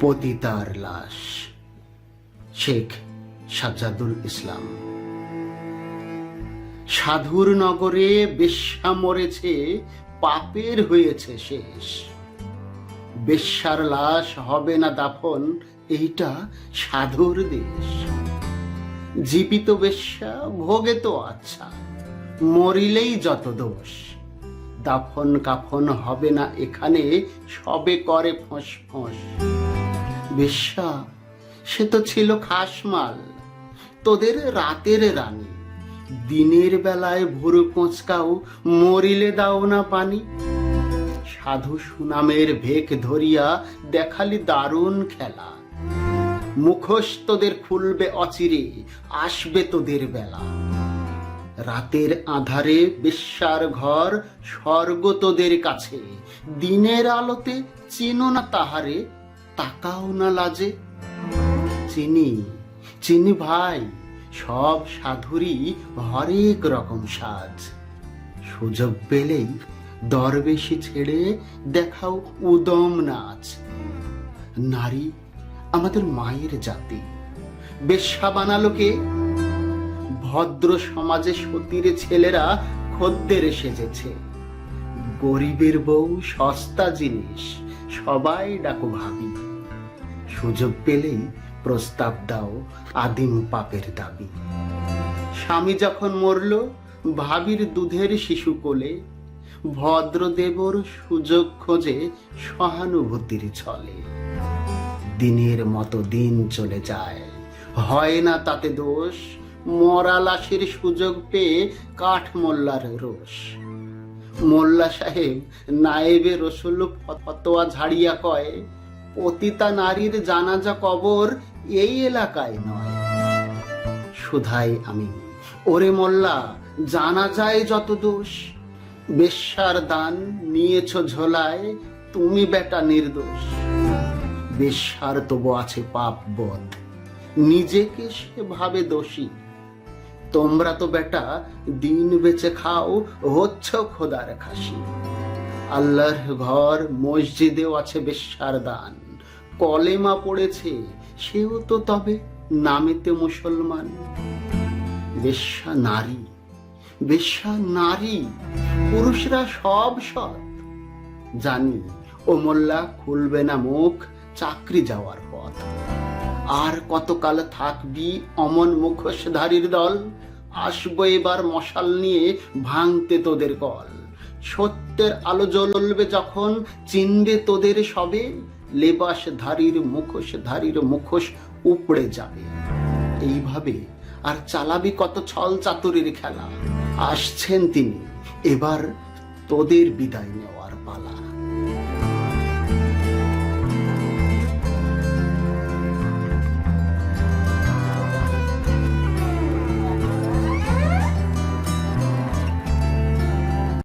পতিতার লাশ। শেখ সাজ্জাদুল ইসলাম। সাধুর নগরে বেশ্যা মরেছে, পাপের হয়েছে শেষ। বেশ্যার লাশ হবে না দাফন, এইটা সাধুর দেশ। জীবিত বেশ্যা, ভোগে তো আচ্ছা মরিলেই যত দোষ। দাফন কাফন হবে না এখানে, সবে করে ফোঁস ফোঁস বেশ্যা, সে তো ছিল খাসমাল, তোদের রাতের রানী। দিনের বেলায় ভুরু কোঁচকাও, মরিলে দাও না পানি। সাধু সুনামের ভেক ধরিয়া দেখালি দারুণ খেলা। মুখোশ তোদের খুলবে অচিরে, আসবে তোদের বেলা। রাতের আধারে বিশ্বার ঘর, স্বর্গ তোদের কাছে। দিনের আলোতে চিনো না তাহারে তাকাও না লাজে। চিনি চিনি ভাই, সব সাধুরই হরেক রকম সাজ সুযোগ পেলেই দরবেশি ছেড়ে দেখাও উদম নাচ। নারী আমাদের মায়ের জাতি। বেশ্যা বানালো কে? ভদ্র সমাজে সতীর ছেলেরা খদ্দের সেজেছে। গরিবের বউ সস্তা জিনিস, সবাই ডাকো ভাবি। সুযোগ পেলেই প্রস্তাব দাও আদিম পাপের দাবি। স্বামী যখন মরল, ভাবির দুধের শিশু কোলে, ভদ্রদেবর সুযোগ খোঁজে সহানুভূতির ছলে। দিনের মতো দিন চলে যায়, হয় না তাতে দোষ মরা লাশের সুযোগ পেয়ে কাঠ মোল্লার রোষ। মোল্লা সাহেব নায়েবে রসুল ফতোয়া ঝাড়িয়া কয় পতিতা নারীর জানাজা কবর এই এলাকায় নয়। শুধাই আমি। ওরে মোল্লা জানা যায় যত দোষ। বেশ্যার দান নিয়েছ ঝোলায়, তুমি বেটা নির্দোষ। বেশ্যার তবু আছে পাপ বোধ। নিজেকে সে ভাবে দোষী। তোমরা তো বেটা, দিন বেচে খাও, হচ্ছ খোদার খাসি। আল্লাহর ঘর মসজিদেও আছে বেশ্যার দান। কলেমা পড়েছে, সেও তো তবে নামেতে মুসলমান। বেশ্যা নারী বেশ্যা নারী, পুরুষরা সব সৎ। জানি ও মোল্লা খুলবে না মুখ চাকরি যাওয়ার পথ। আর কতকাল থাকবি অমন মুখোশধারীর দল? আসব এবার মশাল নিয়ে ভাঙতে তোদের কল। সত্যের আলো জ্বলবে যখন, চিনবে তোদের সবে লেবাসধারীর মুখোশধারীর মুখোশ ধারীর মুখোশ উপড়ে যাবে। এইভাবে আর চালাবি কত ছল চাতুরির খেলা। আসছেন তিনি, এবার তোদের বিদায় নেওয়ার পালা